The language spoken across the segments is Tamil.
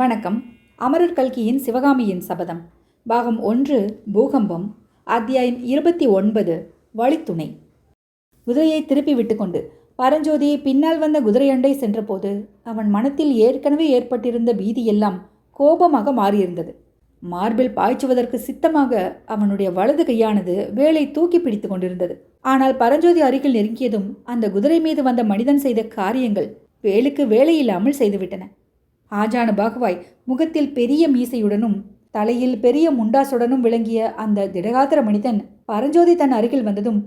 வணக்கம். அமரர் கல்கியின் சிவகாமியின் சபதம். பாகம் ஒன்று பூகம்பம் அத்தியாயம் இருபத்தி ஒன்பது வழித்துணை. குதிரையை திருப்பி விட்டுக்கொண்டு பரஞ்சோதி பின்னால் வந்த குதிரையண்டை சென்றபோது அவன் மனத்தில் ஏற்கனவே ஏற்பட்டிருந்த பீதியெல்லாம் கோபமாக மாறியிருந்தது. மார்பில் பாய்ச்சுவதற்கு சித்தமாக அவனுடைய வலது கையானது வேலை தூக்கி பிடித்து கொண்டிருந்தது. ஆனால் பரஞ்சோதி அருகில் நெருங்கியதும் அந்த குதிரை மீது வந்த மனிதன் செய்த காரியங்கள் வேலுக்கு வேலையில்லாமல் செய்துவிட்டன. ஆஜானு பாகுவாய் முகத்தில் பெரிய மீசையுடனும் தலையில் பெரிய முண்டாசுடனும் விளங்கிய அந்த திடகாத்திர மனிதன் பரஞ்சோதி தன் அருகில் வந்ததும்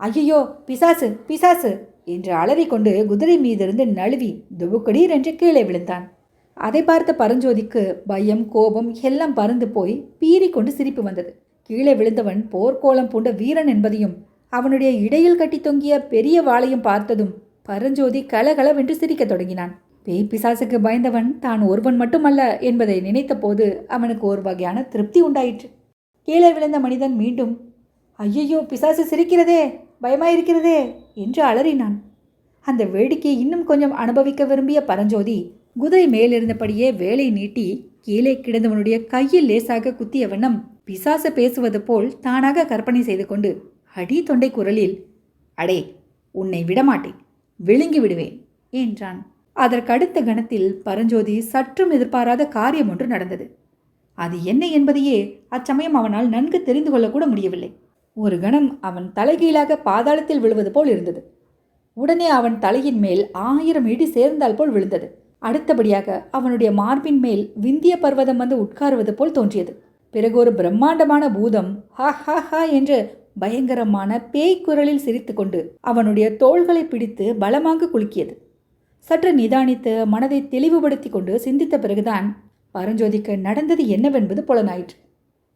ஐயையோ பிசாசு பிசாசு! என்று அலறிக்கொண்டு குதிரை மீதிருந்து நழுவி துபுக்கடீர் என்று கீழே விழுந்தான். அதை பார்த்த பரஞ்சோதிக்கு பயம் கோபம் எல்லாம் பறந்து போய் பீறிக்கொண்டு சிரிப்பு வந்தது. கீழே விழுந்தவன் போர்க்கோலம் பூண்ட வீரன் என்பதையும் அவனுடைய இடையில் கட்டி தொங்கிய பெரிய வாளையும் பார்த்ததும் பரஞ்சோதி கலகலவென்று சிரிக்கத் தொடங்கினான். பேய் பிசாசுக்கு பயந்தவன் தான் ஒருவன் மட்டுமல்ல என்பதை நினைத்தபோது அவனுக்கு ஒரு வகையான திருப்தி உண்டாயிற்று. கீழே விழுந்த மனிதன் மீண்டும் ஐயையோ பிசாசு சிரிக்கிறதே பயமாயிருக்கிறதே என்று அலறினான். அந்த வேடிக்கையை இன்னும் கொஞ்சம் அனுபவிக்க விரும்பிய பரஞ்சோதி குதிரை மேலிருந்தபடியே வேலை நீட்டி கீழே கிடந்தவனுடைய கையில் லேசாக குத்திய வண்ணம் பிசாசு பேசுவது போல் தானாக கற்பனை செய்து கொண்டு அடி தொண்டை குரலில் அடே உன்னை விடமாட்டேன் விழுங்கி விடுவேன் என்றான். அதற்கடுத்த கணத்தில் பரஞ்சோதி சற்றும் எதிர்பாராத காரியம் ஒன்று நடந்தது. அது என்ன என்பதையே அச்சமயம் அவனால் நன்கு தெரிந்து கொள்ளக்கூட முடியவில்லை. ஒரு கணம் அவன் தலைகீழாக பாதாளத்தில் விழுவது போல் இருந்தது. உடனே அவன் தலையின் மேல் ஆயிரம் இடி சேர்ந்தால் போல் விழுந்தது. அடுத்தபடியாக அவனுடைய மார்பின் மேல் விந்திய பர்வதம் வந்து உட்காருவது போல் தோன்றியது. பிறகு ஒரு பிரம்மாண்டமான பூதம் ஹா ஹா ஹா என்று பயங்கரமான பேய்க்குரலில் சிரித்துக்கொண்டு அவனுடைய தோள்களை பிடித்து பலமாக குலுக்கியது. சற்று நிதானித்து மனதை தெளிவுபடுத்தி கொண்டு சிந்தித்த பிறகுதான் பரஞ்சோதிக்கு நடந்தது என்னவென்பது புலனாயிற்று.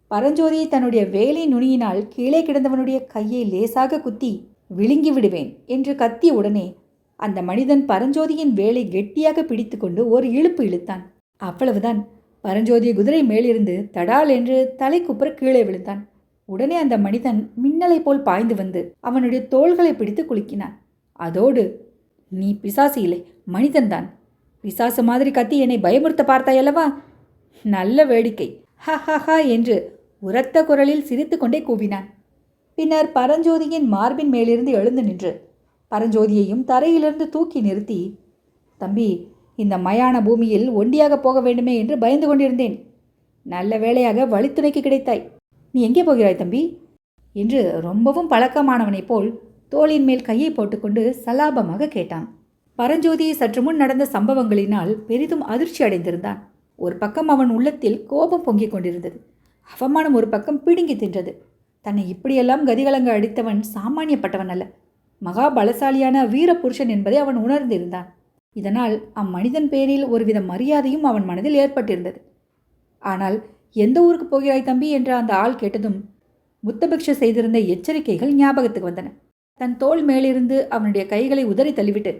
பரஞ்சோதி தன்னுடைய வேலை நுனியினால் கீழே கிடந்தவனுடைய கையை லேசாக குத்தி விழுங்கி விடுவேன் என்று கத்திய உடனே அந்த மனிதன் பரஞ்சோதியின் வேலை கெட்டியாக பிடித்துக்கொண்டு ஒரு இழுப்பு இழுத்தான். அவ்வளவுதான். பரஞ்சோதி குதிரை மேலிருந்து தடால் என்று தலை குப்புற கீழே விழுந்தான். உடனே அந்த மனிதன் மின்னலை போல் பாய்ந்து வந்து அவனுடைய தோள்களை பிடித்து குலுக்கினான். அதோடு நீ பிசாசு இல்லை மனிதன்தான் பிசாசு மாதிரி கத்தி என்னை பயமுறுத்த பார்த்தாயல்லவா நல்ல வேடிக்கை. ஹ ஹ ஹ என்று உரத்த குரலில் சிரித்து கொண்டே கூவினான். பின்னர் பரஞ்சோதியின் மார்பின் மேலிருந்து எழுந்து நின்று பரஞ்சோதியையும் தரையிலிருந்து தூக்கி நிறுத்தி தம்பி இந்த மயான பூமியில் ஒண்டியாக போக வேண்டுமே என்று பயந்து கொண்டிருந்தேன். நல்ல வேளையாக வழித்துணைக்கு கிடைத்தாய். நீ எங்கே போகிறாய் தம்பி? என்று ரொம்பவும் பழக்கமானவனைப் போல் தோளின் மேல் கையை போட்டுக்கொண்டு சலாபமாக கேட்டான். பரஞ்சோதி சற்று முன் நடந்த சம்பவங்களினால் பெரிதும் அதிர்ச்சி அடைந்திருந்தான். ஒரு பக்கம் அவன் உள்ளத்தில் கோபம் பொங்கிக் கொண்டிருந்தது. அவமானம் ஒரு பக்கம் பிடுங்கி தின்றது. தன்னை இப்படியெல்லாம் கதிகலங்க அடித்தவன் சாமானியப்பட்டவன் அல்ல. மகா பலசாலியான வீரபுருஷன் என்பதை அவன் உணர்ந்திருந்தான். இதனால் அம்மனிதன் பேரில் ஒருவித மரியாதையும் அவன் மனதில் ஏற்பட்டிருந்தது. ஆனால் எந்த ஊருக்கு போகிறாய் தம்பி? என்று அந்த ஆள் கேட்டதும் முத்தபிக்ஷ செய்திருந்த எச்சரிக்கைகள் ஞாபகத்துக்கு வந்தன. தன் தோள் மேலிருந்து அவனுடைய கைகளை உதறி தள்ளிவிட்டு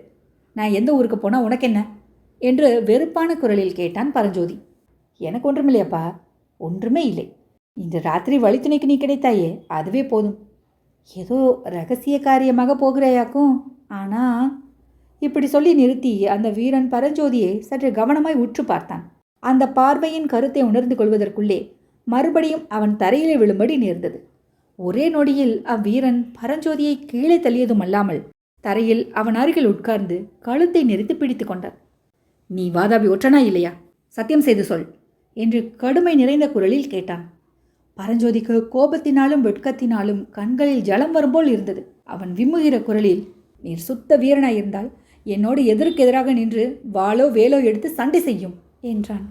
நான் எந்த ஊருக்கு போனால் உனக்கென்ன? என்று வெறுப்பான குரலில் கேட்டான் பரஞ்சோதி. எனக்கு ஒன்றுமில்லையப்பா ஒன்றுமே இல்லை. இன்று ராத்திரி வழித்துணைக்கு நீ கிடைத்தாயே அதுவே போதும். ஏதோ ரகசிய காரியமாக போகிறாயாக்கும் ஆனால் இப்படி சொல்லி நிறுத்தி அந்த வீரன் பரஞ்சோதியை சற்று கவனமாய் உற்று பார்த்தான். அந்த பார்வையின் கருத்தை உணர்ந்து கொள்வதற்குள்ளே மறுபடியும் அவன் தரையிலே விழும்படி நேர்ந்தது. ஒரே நொடியில் அவ்வீரன் பரஞ்சோதியை கீழே தள்ளியதும் அல்லாமல் தரையில் அவன் அருகில் உட்கார்ந்து கழுத்தை நெறித்து பிடித்து கொண்டார் நீ வாதாபி ஒற்றனா இல்லையா? சத்தியம் செய்து சொல் என்று கடுமை நிறைந்த குரலில் கேட்டான். பரஞ்சோதிக்கு கோபத்தினாலும் வெட்கத்தினாலும் கண்களில் ஜலம் வரும்போல் இருந்தது. அவன் விம்முகிற குரலில் நீர் சுத்த வீரனாயிருந்தால் என்னோடு எதிர்க்கு எதிராக நின்று வாளோ வேலோ எடுத்து சண்டை செய்யும் என்றான்.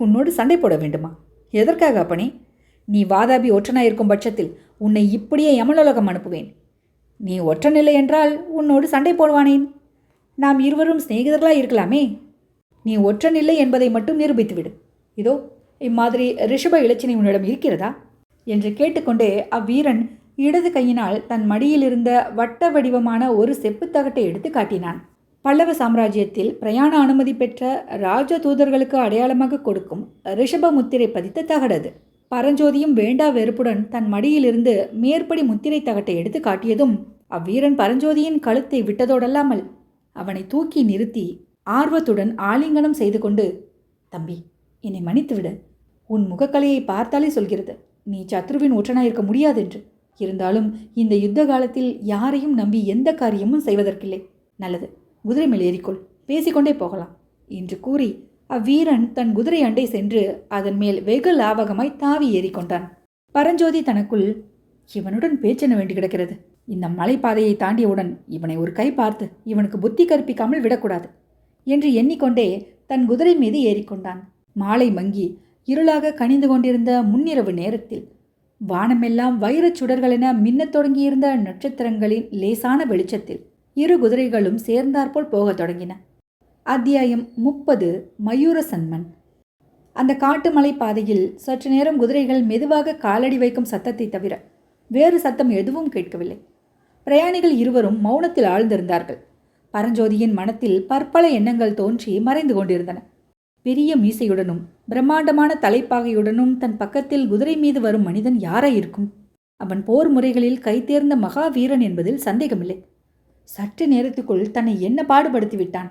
உன்னோடு சண்டை போட வேண்டுமா? எதற்காக அப்பனே? நீ வாதாபி ஒற்றனாயிருக்கும் பட்சத்தில் உன்னை இப்படியே யமலோலகம் அனுப்புவேன். நீ ஒற்றனில்லை என்றால் உன்னோடு சண்டை போடுவானேன். நாம் இருவரும் சிநேகிதர்களாக இருக்கலாமே. நீ ஒற்றனில்லை என்பதை மட்டும் நிரூபித்துவிடு. இதோ இம்மாதிரி ரிஷப இலச்சினை உன்னிடம் இருக்கிறதா? என்று கேட்டுக்கொண்டே அவ்வீரன் இடது கையினால் தன் மடியில் இருந்த வட்ட வடிவமான ஒரு செப்புத்தகட்டை எடுத்து காட்டினான். பல்லவ சாம்ராஜ்யத்தில் பிரயாண அனுமதி பெற்ற ராஜ தூதர்களுக்கு அடையாளமாக கொடுக்கும் ரிஷப முத்திரை பதித்த தகடது பரஞ்சோதியும் வேண்டா வெறுப்புடன் தன் மடியிலிருந்து மேற்படி முத்திரை தகட்டை எடுத்து காட்டியதும் அவ்வீரன் பரஞ்சோதியின் கழுத்தை விட்டதோடல்லாமல் அவனை தூக்கி நிறுத்தி ஆர்வத்துடன் ஆலிங்கனம் செய்து கொண்டு தம்பி என்னை மன்னித்துவிடு. உன் முகக்கலையை பார்த்தாலே சொல்கிறது. நீ சத்ருவின் ஒற்றனாயிருக்க முடியாதென்று. இருந்தாலும் இந்த யுத்த காலத்தில் யாரையும் நம்பி எந்த காரியமும் செய்வதற்கில்லை. நல்லது குதிரை மேல் ஏறிக்கொள். பேசிக்கொண்டே போகலாம் என்று கூறி அவ்வீரன் தன் குதிரை அண்டை சென்று அதன் மேல் வெகு லாவகமாய் தாவி ஏறிக்கொண்டான். பரஞ்சோதி தனக்குள் இவனுடன் பேச்சென வேண்டி கிடக்கிறது? இந்த மலைப்பாதையை தாண்டியவுடன் இவனை ஒரு கை பார்த்து இவனுக்கு புத்தி கற்பிக்காமல் விடக்கூடாது என்று எண்ணிக்கொண்டே தன் குதிரை மீது ஏறிக்கொண்டான். மாலை மங்கி இருளாக கனிந்து கொண்டிருந்த முன்னிரவு நேரத்தில் வானமெல்லாம் வைரச் சுடர்களென மின்னத் தொடங்கியிருந்த நட்சத்திரங்களின் லேசான வெளிச்சத்தில் இரு குதிரைகளும் சேர்ந்தாற்போல் போகத் தொடங்கின. அத்தியாயம் முப்பது மயூர சன்மன் அந்த காட்டு மலை பாதையில் சற்று நேரம் குதிரைகள் மெதுவாக காலடி வைக்கும் சத்தத்தை தவிர வேறு சத்தம் எதுவும் கேட்கவில்லை. பிரயாணிகள் இருவரும் மௌனத்தில் ஆழ்ந்திருந்தார்கள். பரஞ்சோதியின் மனத்தில் பற்பல எண்ணங்கள் தோன்றி மறைந்து கொண்டிருந்தன. பெரிய மீசையுடனும் பிரம்மாண்டமான தலைப்பாகையுடனும் தன் பக்கத்தில் குதிரை மீது வரும் மனிதன் யாராயிருக்கும் அவன் போர் முறைகளில் கைதேர்ந்த மகாவீரன் என்பதில் சந்தேகமில்லை. சற்று நேரத்துக்குள் தன்னை என்ன பாடுபடுத்தி விட்டான்?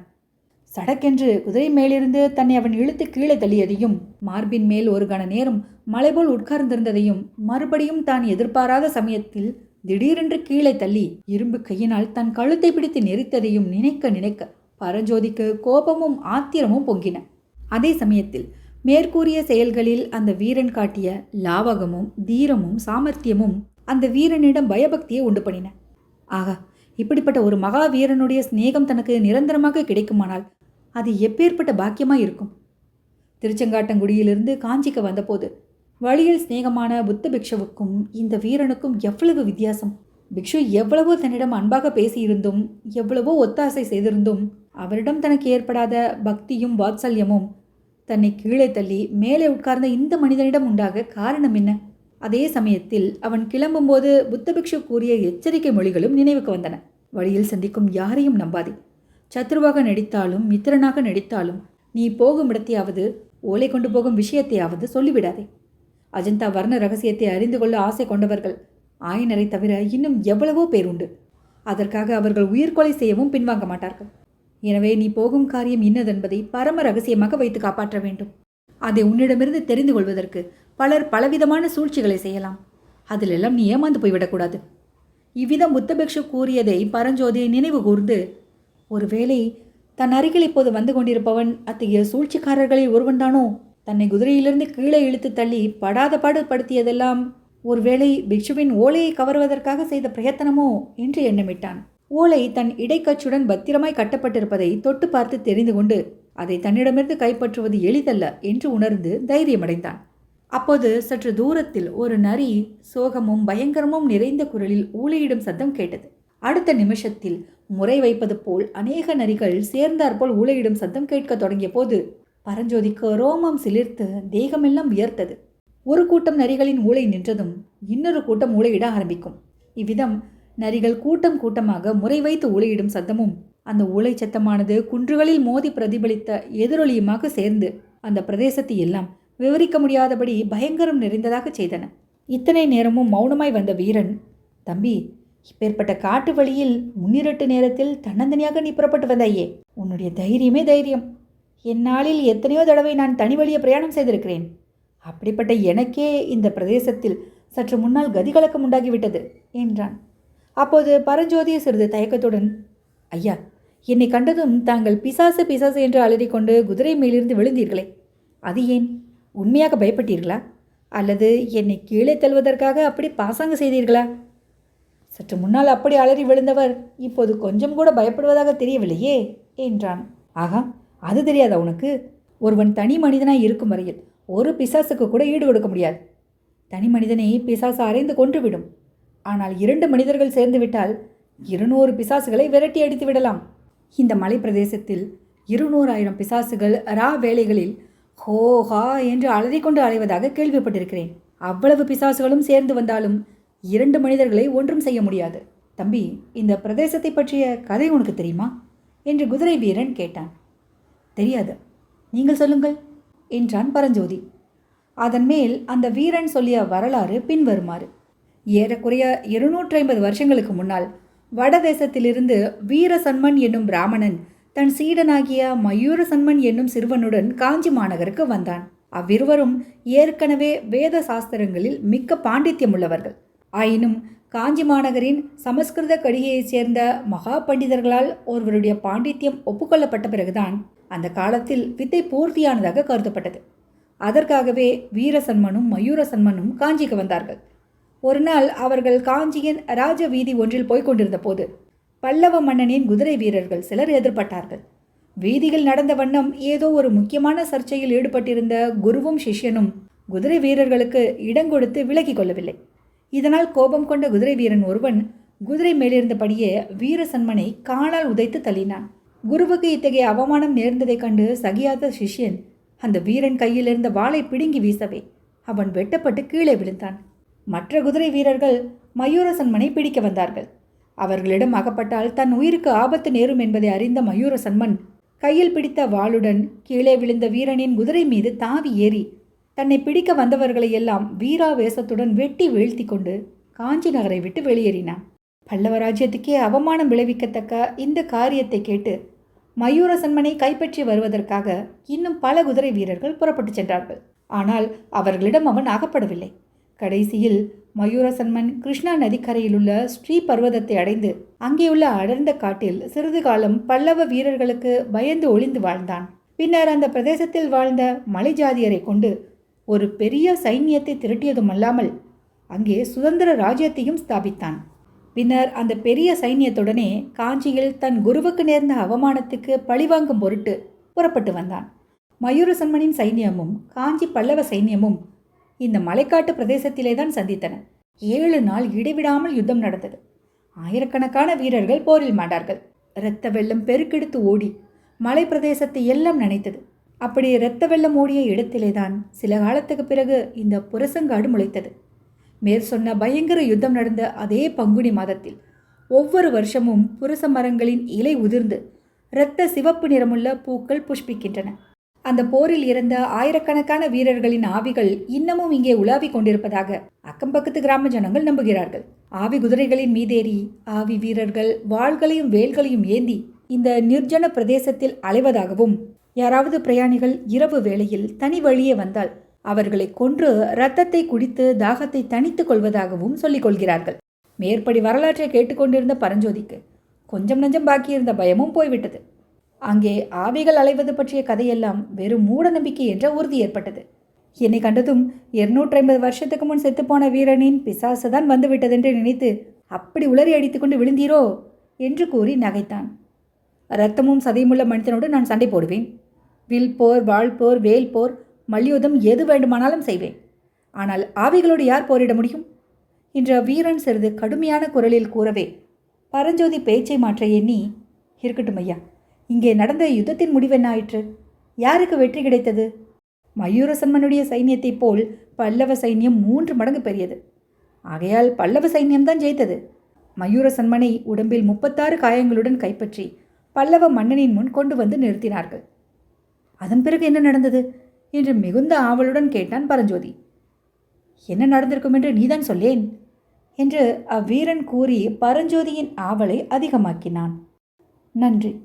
சடக்கென்று குதிரை மேலிருந்து தன்னை அவன் இழுத்து கீழே தள்ளியதையும் மார்பின் மேல் ஒரு கண நேரம் மலைபோல் உட்கார்ந்திருந்ததையும் மறுபடியும் தான் எதிர்பாராத சமயத்தில் திடீரென்று கீழே தள்ளி இரும்பு கையினால் தன் கழுத்தை பிடித்து நெரித்ததையும் நினைக்க நினைக்க பரஞ்சோதிக்கு கோபமும் ஆத்திரமும் பொங்கின. அதே சமயத்தில் மேற்கூறிய செயல்களில் அந்த வீரன் காட்டிய லாவகமும் தீரமும் சாமர்த்தியமும் அந்த வீரனிடம் பயபக்தியை உண்டு பண்ணின. ஆகா இப்படிப்பட்ட ஒரு மகா வீரனுடைய சிநேகம் தனக்கு நிரந்தரமாக கிடைக்குமானால் அது எப்பேற்பட்ட பாக்கியமாக இருக்கும். திருச்செங்காட்டங்குடியிலிருந்து காஞ்சிக்கு வந்தபோது வழியில் சிநேகமான புத்த பிக்ஷுவுக்கும் இந்த வீரனுக்கும் எவ்வளவு வித்தியாசம்? பிக்ஷு எவ்வளவோ தன்னிடம் அன்பாக பேசியிருந்தும் எவ்வளவோ ஒத்தாசை செய்திருந்தும் அவரிடம் தனக்கு ஏற்படாத பக்தியும் வாத்சல்யமும் தன்னை கீழே தள்ளி மேலே உட்கார்ந்த இந்த மனிதனிடம் உண்டாக காரணம் என்ன? அதே சமயத்தில் அவன் கிளம்பும்போது புத்த பிக்ஷு கூறிய எச்சரிக்கை மொழிகளும் நினைவுக்கு வந்தன. வழியில் சந்திக்கும் யாரையும் நம்பாதே. சத்ருவாக நடித்தாலும் மித்திரனாக நடித்தாலும் நீ போகும் இடத்தையாவது ஓலை கொண்டு போகும் விஷயத்தையாவது சொல்லிவிடாதே. அஜந்தா வர்ண ரகசியத்தை அறிந்து கொள்ள ஆசை கொண்டவர்கள் ஆயனரை தவிர இன்னும் எவ்வளவோ பேர் உண்டு. அதற்காக அவர்கள் உயிர்கொலை செய்யவும் பின்வாங்க மாட்டார்கள். எனவே நீ போகும் காரியம் இன்னதென்பதை பரம ரகசியமாக வைத்து காப்பாற்ற வேண்டும். அதை உன்னிடமிருந்து தெரிந்து கொள்வதற்கு பலர் பலவிதமான சூழ்ச்சிகளை செய்யலாம். அதிலெல்லாம் நீ ஏமாந்து போய்விடக்கூடாது. இவ்விதம் புத்தபிக்ஷு கூறியதை பரஞ்சோதி நினைவு கூர்ந்து ஒருவேளை தன் அருகில் இப்போது வந்து கொண்டிருப்பவன் அத்தகைய சூழ்ச்சிக்காரர்களில் ஒருவன்தானோ? தன்னை குதிரையிலிருந்து கீழே இழுத்து தள்ளி படாத பாடு படுத்தியதெல்லாம் ஒருவேளை பிக்ஷுவின் ஓலையை கவர்வதற்காக செய்த பிரயத்தனமோ என்று எண்ணமிட்டான். ஓலை தன் இடைக்கச்சுடன் பத்திரமாய் கட்டப்பட்டிருப்பதை தொட்டு பார்த்து தெரிந்து கொண்டு அதை தன்னிடமிருந்து கைப்பற்றுவது எளிதல்ல என்று உணர்ந்து தைரியமடைந்தான். அப்போது சற்று தூரத்தில் ஒரு நரி சோகமும் பயங்கரமும் நிறைந்த குரலில் ஊளையிடும் சத்தம் கேட்டது. அடுத்த நிமிஷத்தில் முறை வைப்பது போல் அநேக நரிகள் சேர்ந்தாற்போல் ஊழையிடும் சத்தம் கேட்க தொடங்கிய போது பரஞ்சோதிக்கு ரோமம் சிலிர்த்து தேகமெல்லாம் உயர்த்தது. ஒரு கூட்டம் நரிகளின் ஊழை நின்றதும் இன்னொரு கூட்டம் ஊழையிட ஆரம்பிக்கும். இவ்விதம் நரிகள் கூட்டம் கூட்டமாக முறை வைத்து ஊழையிடும் சத்தமும் அந்த ஊழை சத்தமானது குன்றுகளில் மோதி பிரதிபலித்த எதிரொலியுமாக சேர்ந்து அந்த பிரதேசத்தை எல்லாம் விவரிக்க முடியாதபடி பயங்கரம் நிறைந்ததாக செய்தன. இத்தனை நேரமும் மௌனமாய் வந்த வீரன் தம்பி இப்பேற்பட்ட காட்டு வழியில் முன்னிரட்டு நேரத்தில் தன்னந்தனியாக நீ புறப்பட்டு வந்தாயே. உன்னுடைய தைரியமே தைரியம். எந்நாளில் எத்தனையோ தடவை நான் தனி வழியை பிரயாணம் செய்திருக்கிறேன். அப்படிப்பட்ட எனக்கே இந்த பிரதேசத்தில் சற்று முன்னால் கதிகலக்கம் உண்டாகிவிட்டது என்றான். அப்போது பரஞ்சோதி சிறிது தயக்கத்துடன் ஐயா என்னை கண்டதும் தாங்கள் பிசாசு பிசாசு என்று அலறிக்கொண்டு குதிரை மேலிருந்து விழுந்தீர்களே. அது ஏன்? உண்மையாக பயப்பட்டீர்களா? அல்லது என்னை கீழே தள்ளுவதற்காக அப்படி பாசாங்க செய்தீர்களா? சற்று முன்னால் அப்படி அலறி விழுந்தவர் இப்போது கொஞ்சம் கூட பயப்படுவதாக தெரியவில்லையே என்றான். ஆகா அது தெரியாதா உனக்கு? ஒருவன் தனி மனிதனாய் இருக்கும் வரையில் ஒரு பிசாசுக்கு கூட ஈடு கொடுக்க முடியாது. தனி மனிதனை பிசாசு அறைந்து கொன்றுவிடும். ஆனால் இரண்டு மனிதர்கள் சேர்ந்து விட்டால் இருநூறு பிசாசுகளை விரட்டி அடித்து விடலாம். இந்த மலை பிரதேசத்தில் இருநூறாயிரம் பிசாசுகள் ரா வேளைகளில் ஹோ ஹா என்று அலறிக்கொண்டு அலைவதாக கேள்விப்பட்டிருக்கிறேன். அவ்வளவு பிசாசுகளும் சேர்ந்து வந்தாலும் இரண்டு மனிதர்களை ஒன்றும் செய்ய முடியாது. தம்பி இந்த பிரதேசத்தை பற்றிய கதை உனக்கு தெரியுமா? என்று குதிரை வீரன் கேட்டான். தெரியாது. நீங்கள் சொல்லுங்கள் என்றான் பரஞ்சோதி. அதன் மேல் அந்த வீரன் சொல்லிய வரலாறு பின்வருமாறு. ஏறக்குறைய இருநூற்றி ஐம்பது வருஷங்களுக்கு முன்னால் வடதேசத்திலிருந்து வீரசன்மன் என்னும் பிராமணன் தன் சீடனாகிய மயூர சன்மன் என்னும் சிறுவனுடன் காஞ்சி மாநகருக்கு வந்தான். அவ்விருவரும் ஏற்கனவே வேத சாஸ்திரங்களில் மிக்க பாண்டித்யம் உள்ளவர்கள் ஆயினும் காஞ்சி மாநகரின் சமஸ்கிருத கடிகையைச் சேர்ந்த மகா பண்டிதர்களால் ஒருவருடைய பாண்டித்யம் ஒப்புக்கொள்ளப்பட்ட பிறகுதான் அந்த காலத்தில் வித்தை பூர்த்தியானதாக கருதப்பட்டது. அதற்காகவே வீரசன்மனும் மயூரசன்மனும் காஞ்சிக்கு வந்தார்கள். ஒரு நாள் அவர்கள் காஞ்சியின் ராஜ வீதி ஒன்றில் போய்க் கொண்டிருந்த போது பல்லவ மன்னனின் குதிரை வீரர்கள் சிலர் எதிர்பட்டார்கள். வீதியில் நடந்த வண்ணம் ஏதோ ஒரு முக்கியமான சர்ச்சையில் ஈடுபட்டிருந்த குருவும் சிஷ்யனும் குதிரை வீரர்களுக்கு இடங்கொடுத்து விலகிக் கொள்ளவில்லை. இதனால் கோபம் கொண்ட குதிரை வீரன் ஒருவன் குதிரை மேலிருந்தபடியே வீரசன்மனை காலால் உதைத்து தள்ளினான். குருவுக்கு இத்தகைய அவமானம் நேர்ந்ததைக் கண்டு சகியாத சிஷ்யன் அந்த வீரன் கையிலிருந்த வாளை பிடுங்கி வீசவே. அவன் வெட்டப்பட்டு கீழே விழுந்தான். மற்ற குதிரை வீரர்கள் மயூரசன்மனை பிடிக்க வந்தார்கள். அவர்களிடம் அகப்பட்டால் தன் உயிருக்கு ஆபத்து நேரும் என்பதை அறிந்த மயூரசன்மன் கையில் பிடித்த வாளுடன் கீழே விழுந்த வீரனின் குதிரை மீது தாவி ஏறி தன்னை பிடிக்க வந்தவர்களை எல்லாம் வீராவேசத்துடன் வெட்டி வீழ்த்தி கொண்டு காஞ்சி நகரை விட்டு வெளியேறினான். பல்லவ ராஜ்யத்துக்கே அவமானம் விளைவிக்கத்தக்க இந்த காரியத்தை கேட்டு மயூரசன்மனை கைப்பற்றி வருவதற்காக இன்னும் பல குதிரை வீரர்கள் புறப்பட்டு சென்றார்கள். ஆனால் அவர்களிடம் அவன் அகப்படவில்லை. கடைசியில் மயூரசன்மன் கிருஷ்ணா நதிக்கரையிலுள்ள ஸ்ரீ பர்வதத்தை அடைந்து அங்கேயுள்ள அடர்ந்த காட்டில் சிறிது காலம் பல்லவ வீரர்களுக்கு பயந்து ஒளிந்து வாழ்ந்தான். பின்னர் அந்த பிரதேசத்தில் வாழ்ந்த மலை ஜாதியரை கொண்டு ஒரு பெரிய சைன்யத்தை திரட்டியதுமல்லாமல் அங்கே சுதந்திர ராஜ்யத்தையும் ஸ்தாபித்தான். பின்னர் அந்த பெரிய சைன்யத்துடனே காஞ்சியில் தன் குருவுக்கு நேர்ந்த அவமானத்துக்கு பழிவாங்கும் பொருட்டு புறப்பட்டு வந்தான். மயூரசன்மனின் சைன்யமும் காஞ்சி பல்லவ சைன்யமும் இந்த மலைக்காட்டு பிரதேசத்திலே தான் சந்தித்தன. ஏழு நாள் இடைவிடாமல் யுத்தம் நடந்தது. ஆயிரக்கணக்கான வீரர்கள் போரில் மாண்டார்கள் இரத்த வெள்ளம் பெருக்கெடுத்து ஓடி மலை பிரதேசத்தை எல்லாம் நினைத்தது. அப்படி இரத்த வெள்ளம் ஓடிய இடத்திலேதான் சில காலத்துக்கு பிறகு இந்த புரசங்காடு முளைத்தது. மேற் சொன்ன பயங்கர யுத்தம் நடந்த அதே பங்குனி மாதத்தில் ஒவ்வொரு வருஷமும் புரச மரங்களின் இலை உதிர்ந்து இரத்த சிவப்பு நிறமுள்ள பூக்கள் புஷ்பிக்கின்றன. அந்த போரில் இறந்த ஆயிரக்கணக்கான வீரர்களின் ஆவிகள் இன்னமும் இங்கே உலாவிக் கொண்டிருப்பதாக அக்கம்பக்கத்து கிராம ஜனங்கள் நம்புகிறார்கள். ஆவி குதிரைகளின் மீதேறி ஆவி வீரர்கள் வாள்களையும் வேல்களையும் ஏந்தி இந்த நிர்ஜன பிரதேசத்தில் அலைவதாகவும் யாராவது பிரயாணிகள் இரவு வேளையில் தனி வழியே வந்தால் அவர்களை கொன்று இரத்தத்தை குடித்து தாகத்தை தணித்துக் கொள்வதாகவும் சொல்லிக் கொள்கிறார்கள். மேற்படி வரலாற்றை கேட்டுக்கொண்டிருந்த பரஞ்சோதிக்கு கொஞ்சம் நஞ்சம் பாக்கியிருந்த பயமும் போய்விட்டது. அங்கே ஆவிகள் அலைவது பற்றிய கதையெல்லாம் வெறும் மூட நம்பிக்கை என்ற உறுதி ஏற்பட்டது. என்னை கண்டதும் இருநூற்றி ஐம்பது வருஷத்துக்கு முன் செத்துப்போன வீரனின் பிசாசு தான் வந்துவிட்டதென்று நினைத்து அப்படி உளறி அடித்துக்கொண்டு விழுந்தீரோ? என்று கூறி நகைத்தான். இரத்தமும் சதையுமுள்ள மனிதனோடு நான் சண்டை போடுவேன். வில் போர் வாழ் போர் வேல் போர் மல்யுதம் எது வேண்டுமானாலும் செய்வேன். ஆனால் ஆவிகளோடு யார் போரிட முடியும்? என்ற வீரன் சிறிது கடுமையான குரலில் கூறவே பரஞ்சோதி பேச்சை மாற்ற எண்ணி இருக்கட்டும் ஐயா இங்கே நடந்த யுத்தத்தின் முடிவென்ன ஆயிற்று? யாருக்கு வெற்றி கிடைத்தது? மயூரசன்மனுடைய சைன்யத்தைப் போல் பல்லவ சைன்யம் மூன்று மடங்கு பெரியது. ஆகையால் பல்லவ சைன்யம்தான் ஜெயித்தது. மயூரசன்மனை உடம்பில் முப்பத்தாறு காயங்களுடன் கைப்பற்றி பல்லவ மன்னனின் முன் கொண்டு வந்து நிறுத்தினார்கள். அதன் பிறகு என்ன நடந்தது? என்று மிகுந்த ஆவலுடன் கேட்டான் பரஞ்சோதி. என்ன நடந்திருக்கும் என்று நீதான் சொல்லேன்? என்று அவ்வீரன் கூறி பரஞ்சோதியின் ஆவலை அதிகமாக்கினான். நன்றி.